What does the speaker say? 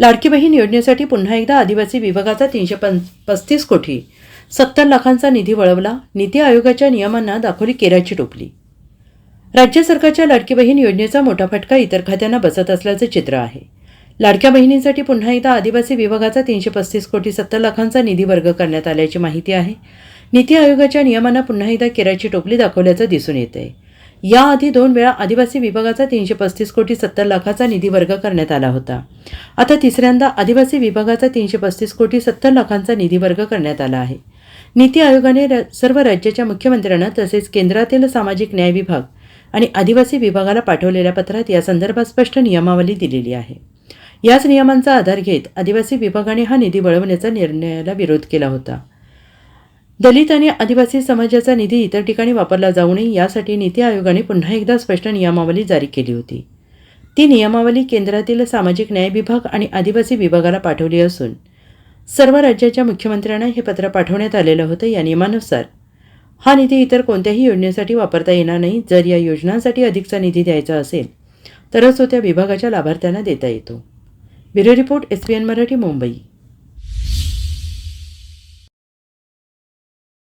लाडकी बहीण योजनेसाठी पुन्हा एकदा आदिवासी विभागाचा तीनशे पं पस्तीस कोटी. सत्तर लाखांचा निधी वळवला. नीती आयोगाच्या नियमांना दाखवली केराची टोपली. राज्य सरकारच्या लाडकी बहीण योजनेचा मोठा फटका इतर खात्यांना बसत असल्याचं चित्र आहे. लाडक्या बहिणींसाठी पुन्हा एकदा आदिवासी विभागाचा तीनशे पस्तीस कोटी सत्तर लाखांचा निधी वर्ग करण्यात आल्याची माहिती आहे. नीती आयोगाच्या नियमांना पुन्हा एकदा केराची टोपली दाखवल्याचं दिसून येत आहे याआधी दोन वेळा आदिवासी विभागाचा तीनशे पस्तीस कोटी सत्तर लाखाचा निधी वर्ग करण्यात आला होता. आता तिसऱ्यांदा आदिवासी विभागाचा तीनशे पस्तीस कोटी सत्तर लाखांचा निधी वर्ग करण्यात आला आहे. नीती आयोगाने र- सर्व राज्याच्या मुख्यमंत्र्यांना तसेच केंद्रातील सामाजिक न्याय विभाग आणि आदिवासी विभागाला पाठवलेल्या पत्रात या संदर्भात स्पष्ट नियमावली दिलेली आहे. याच नियमांचा आधार घेत आदिवासी विभागाने हा निधी वळवण्याचा निर्णयाला विरोध केला होता. दलित आणि आदिवासी समाजाचा निधी इतर ठिकाणी वापरला जाऊ नये यासाठी नीती आयोगाने पुन्हा एकदा स्पष्ट नियमावली जारी केली होती. ती नियमावली केंद्रातील सामाजिक न्याय विभाग आणि आदिवासी विभागाला पाठवली असून सर्व राज्याच्या मुख्यमंत्र्यांना हे पत्र पाठवण्यात आलेलं होतं या नियमानुसार. हा निधी इतर कोणत्याही योजनेसाठी वापरता येणार नाही. जर या योजनांसाठी अधिकचा निधी द्यायचा असेल तरच तो त्या विभागाच्या लाभार्थ्यांना देता येतो. Bureau report S P N Marathi Mumbai.